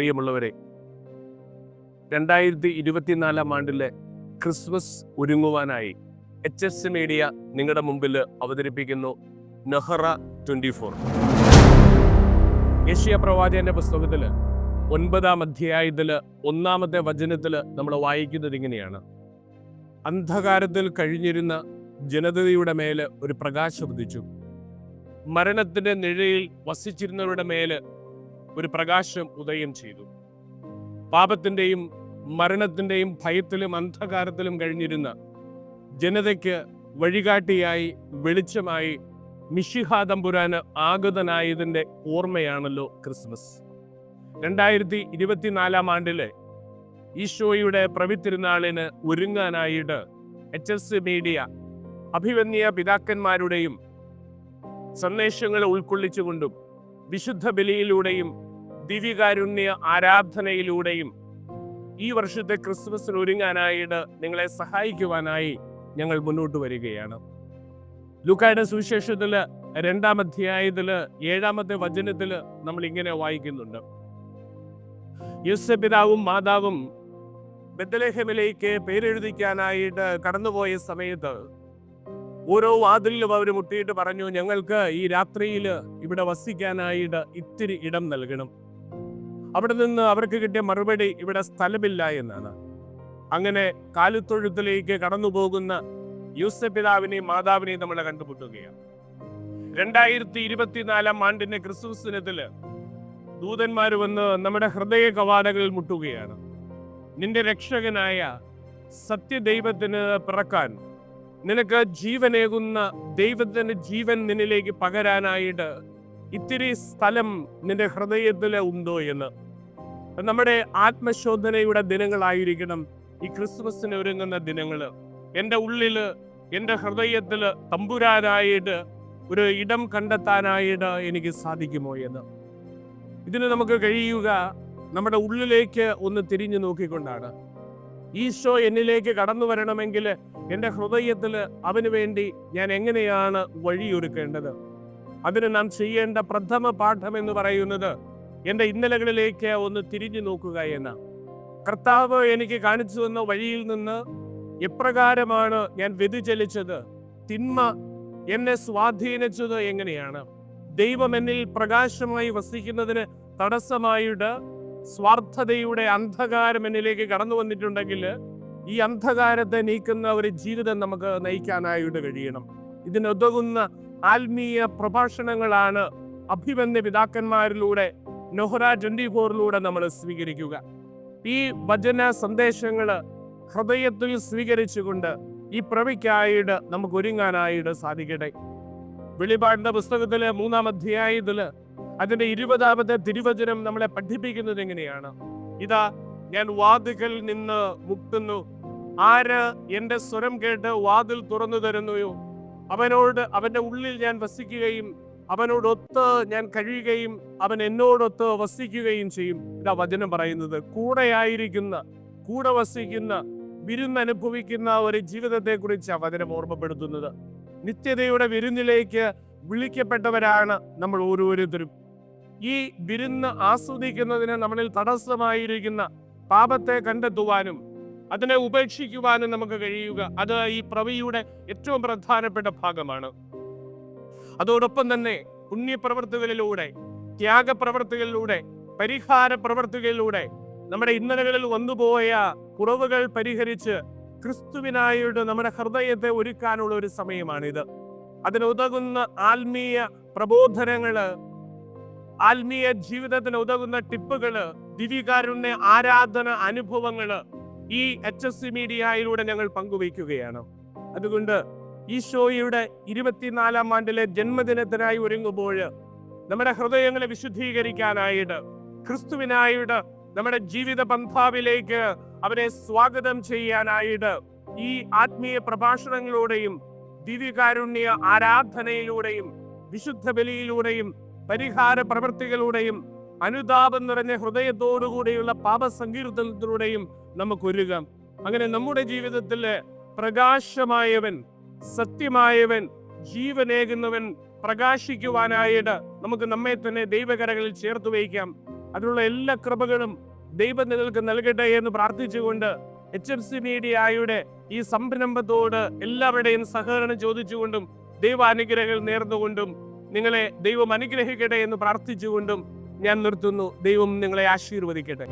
പ്രിയമുള്ളവരെ രണ്ടായിരത്തി ഇരുപത്തിനാലാം ആണ്ടിലെ ക്രിസ്മസ് ഒരുങ്ങുവാനായി എച്ച് എസ് മീഡിയ നിങ്ങളുടെ മുമ്പിൽ അവതരിപ്പിക്കുന്നു നെഹ്റ ട്വന്റി ഫോർ. ഏഷ്യ പ്രവാചകന്റെ പുസ്തകത്തിൽ ഒൻപതാം അധ്യായത്തിൽ ഒന്നാമത്തെ വചനത്തിൽ നമ്മൾ വായിക്കുന്നത് ഇങ്ങനെയാണ്. അന്ധകാരത്തിൽ കഴിഞ്ഞിരുന്ന ജനതയുടെ മേൽ ഒരു പ്രകാശം ഉദിച്ചു. മരണത്തിന്റെ നിഴയിൽ വസിച്ചിരുന്നവരുടെ മേൽ ഒരു പ്രകാശം ഉദയം ചെയ്തു. പാപത്തിന്റെയും മരണത്തിന്റെയും ഭയത്തിലും അന്ധകാരത്തിലും കഴിഞ്ഞിരുന്ന ജനതയ്ക്ക് വഴികാട്ടിയായി വെളിച്ചമായി മിഷിഹാദംപുരാന് ആഗതനായതിന്റെ ഓർമ്മയാണല്ലോ ക്രിസ്മസ്. രണ്ടായിരത്തി ഇരുപത്തിനാലാം ആണ്ടിലെ ഈശോയുടെ പ്രവിത്തിരുന്നാളിന് ഒരുങ്ങാനായിട്ട് എച്ച് എസ് മീഡിയ അഭിവന്യ പിതാക്കന്മാരുടെയും സന്ദേശങ്ങളെ ഉൾക്കൊള്ളിച്ചുകൊണ്ടും വിശുദ്ധ ബലിയിലൂടെയും ദിവ്യകാരുണ്യ ആരാധനയിലൂടെയും ഈ വർഷത്തെ ക്രിസ്മസിന് ഒരുങ്ങാനായിട്ട് നിങ്ങളെ സഹായിക്കുവാനായി ഞങ്ങൾ മുന്നോട്ട് വരികയാണ്. ലുക്കായുടെ സുവിശേഷത്തിൽ രണ്ടാം അധ്യായത്തിൽ ഏഴാമത്തെ വചനത്തിൽ നമ്മൾ ഇങ്ങനെ വായിക്കുന്നുണ്ട്. യുസപിതാവും മാതാവും ബദലഹമിലേക്ക് പേരെഴുതിക്കാനായിട്ട് കടന്നുപോയ സമയത്ത് ഓരോ വാതിലിലും അവർ മുട്ടിയിട്ട് പറഞ്ഞു ഞങ്ങൾക്ക് ഈ രാത്രിയിൽ ഇവിടെ വസിക്കാനായിട്ട് ഇത്തിരി ഇടം നൽകണം. അവിടെ നിന്ന് അവർക്ക് കിട്ടിയ മറുപടി ഇവിടെ സ്ഥലമില്ല എന്നാണ്. അങ്ങനെ കാലുത്തൊഴുത്തിലേക്ക് കടന്നു പോകുന്ന യൂസഫ് പിതാവിനെയും മാതാവിനെയും നമ്മളെ കണ്ടുമുട്ടുകയാണ്. രണ്ടായിരത്തി ഇരുപത്തിനാലാം ആണ്ടിന്റെ ക്രിസ്മസ് ദിനത്തിൽ ദൂതന്മാർ വന്ന് നമ്മുടെ ഹൃദയ കവാടകളിൽ മുട്ടുകയാണ്. നിന്റെ രക്ഷകനായ സത്യദൈവത്തിന് പിറക്കാൻ നിനക്ക് ജീവനേകുന്ന ദൈവത്തിന്റെ ജീവൻ നിന്നിലേക്ക് പകരാനായിട്ട് ഇത്തിരി സ്ഥലം നിന്റെ ഹൃദയത്തിൽ ഉണ്ടോ എന്ന്. നമ്മുടെ ആത്മശോധനയുടെ ദിനങ്ങളായിരിക്കണം ഈ ക്രിസ്മസിന് ഒരുങ്ങുന്ന ദിനങ്ങൾ. എന്റെ ഉള്ളിൽ എന്റെ ഹൃദയത്തിൽ തമ്പുരാനായിട്ട് ഒരു ഇടം കണ്ടെത്താനായിട്ട് എനിക്ക് സാധിക്കുമോ എന്ന്. ഇതിന് നമുക്ക് കഴിയുക നമ്മുടെ ഉള്ളിലേക്ക് ഒന്ന് തിരിഞ്ഞു നോക്കിക്കൊണ്ടാണ്. ഈശോ എന്നിലേക്ക് കടന്നു വരണമെങ്കിൽ എന്റെ ഹൃദയത്തിൽ അവന് വേണ്ടി ഞാൻ എങ്ങനെയാണ് വഴിയൊരുക്കേണ്ടത്? അതിന് നാം ചെയ്യേണ്ട പ്രഥമ പാഠം എന്ന് പറയുന്നത് എന്റെ ഇന്നലകളിലേക്ക് ഒന്ന് തിരിഞ്ഞു നോക്കുക എന്ന. കർത്താവ് എനിക്ക് കാണിച്ചു തന്ന വഴിയിൽ നിന്ന് എപ്രകാരമാണ് ഞാൻ വ്യതിചലിച്ചത്? തിന്മ എന്നെ സ്വാധീനിച്ചത് എങ്ങനെയാണ്? ദൈവം എന്നിൽ പ്രകാശമായി വസിക്കുന്നതിന് തടസ്സമായിട്ട് സ്വാർത്ഥതയുടെ അന്ധകാരം എന്നിലേക്ക് കടന്നു വന്നിട്ടുണ്ടെങ്കിൽ ഈ അന്ധകാരത്തെ നീക്കുന്ന ഒരു ജീവിതം നമുക്ക് നയിക്കാനായിട്ട് കഴിയണം. ഇതിനുതകുന്ന ആത്മീയ പ്രഭാഷണങ്ങളാണ് അഭിമന്യ പിതാക്കന്മാരിലൂടെ നൊഹ്റ ട്വന്റി ഫോറിലൂടെ നമ്മൾ സ്വീകരിക്കുക. ഈ വചന സന്ദേശങ്ങൾ ഹൃദയത്തിൽ സ്വീകരിച്ചുകൊണ്ട് ഈ പ്രവിക്കായിട്ട് നമുക്ക് ഒരുങ്ങാനായിട്ട് സാധിക്കട്ടെ. വെളിപാടിന്റെ പുസ്തകത്തിലെ മൂന്നാം അധ്യായത്തിൽ അതിന്റെ ഇരുപതാമത്തെ തിരുവചനം നമ്മളെ പഠിപ്പിക്കുന്നത് എങ്ങനെയാണ്? ഇതാ ഞാൻ വാതിക്കൽ നിന്ന് മുക്തുന്നു ആര് എന്റെ സ്വരം കേട്ട് വാതിൽ തുറന്നു തരുന്നുയോ അവനോട് അവന്റെ ഉള്ളിൽ ഞാൻ വസിക്കുകയും അവനോടൊത്ത് ഞാൻ കഴിയുകയും അവൻ എന്നോടൊത്ത് വസിക്കുകയും ചെയ്യും. ഇതാ വചനം പറയുന്നത്. കൂടെയായിരിക്കുന്ന കൂടെ വസിക്കുന്ന വിരുന്നനുഭവിക്കുന്ന ഒരു ജീവിതത്തെ കുറിച്ചാണ് വചനം ഓർമ്മപ്പെടുത്തുന്നത്. നിത്യതയുടെ വിരുന്നിലേക്ക് വിളിക്കപ്പെട്ടവരാണ് നമ്മൾ ഓരോരുത്തരും. ഈ വിരുന്ന് ആസ്വദിക്കുന്നതിന് നമ്മളിൽ തടസ്സമായിരിക്കുന്ന പാപത്തെ കണ്ടെത്തുവാനും അതിനെ ഉപേക്ഷിക്കുവാനും നമുക്ക് കഴിയുക. അത് ഈ പ്രവിയുടെ ഏറ്റവും പ്രധാനപ്പെട്ട ഭാഗമാണ്. അതോടൊപ്പം തന്നെ പുണ്യപ്രവർത്തികളിലൂടെ ത്യാഗപ്രവർത്തികളിലൂടെ പരിഹാര പ്രവർത്തികളിലൂടെ നമ്മുടെ ഇന്നലകളിൽ വന്നുപോയ കുറവുകൾ പരിഹരിച്ച് ക്രിസ്തുവിനായിട്ട് നമ്മുടെ ഹൃദയത്തെ ഒരുക്കാനുള്ള ഒരു സമയമാണിത്. അതിനുതകുന്ന ആത്മീയ പ്രബോധനങ്ങൾ ആത്മീയ ജീവിതത്തിന് ഉതകുന്ന ടിപ്പുകൾ ദിവ്യകാരുണ്യ ആരാധന അനുഭവങ്ങൾ ഈ എച്ച് എസ് സി മീഡിയയിലൂടെ ഞങ്ങൾ പങ്കുവയ്ക്കുകയാണ്. അതുകൊണ്ട് ഈ ഷോയുടെ ഇരുപത്തിനാലാം ആണ്ടിലെ ജന്മദിനത്തിനായി ഒരുങ്ങുമ്പോൾ നമ്മുടെ ഹൃദയങ്ങളെ വിശുദ്ധീകരിക്കാനായിട്ട് ക്രിസ്തുവിനായിട്ട് നമ്മുടെ ജീവിത പന്ഥാവിലേക്ക് അവരെ സ്വാഗതം ചെയ്യാനായിട്ട് ഈ ആത്മീയ പ്രഭാഷണങ്ങളിലൂടെയും ദിവ്യകാരുണ്യ ആരാധനയിലൂടെയും വിശുദ്ധ ബലിയിലൂടെയും പരിഹാര പ്രവൃത്തികളിലൂടെയും അനുതാപം നിറഞ്ഞ ഹൃദയത്തോടുകൂടിയുള്ള പാപസങ്കീർത്തനത്തിലൂടെയും നമുക്ക് ഒരുങ്ങാം അങ്ങനെ നമ്മുടെ ജീവിതത്തിൽ പ്രകാശമായവൻ സത്യമായവൻ ജീവനേകുന്നവൻ പ്രകാശിക്കുവാനായിട്ട് നമുക്ക് നമ്മെ തന്നെ ദൈവകരകളിൽ ചേർത്ത് വയ്ക്കാം. അതിനുള്ള എല്ലാ കൃപകളും ദൈവം നിങ്ങൾക്ക് നൽകട്ടെ എന്ന് പ്രാർത്ഥിച്ചുകൊണ്ട് എച്ച് എം സി മീഡിയയുടെ ഈ സംരംഭത്തോട് എല്ലാവരുടെയും സഹകരണം ചോദിച്ചുകൊണ്ടും ദൈവാനുഗ്രഹങ്ങൾ നേർന്നുകൊണ്ടും നിങ്ങളെ ദൈവം അനുഗ്രഹിക്കട്ടെ എന്ന് പ്രാർത്ഥിച്ചുകൊണ്ടും ഞാൻ നിർത്തുന്നു. ദൈവം നിങ്ങളെ ആശീർവദിക്കട്ടെ.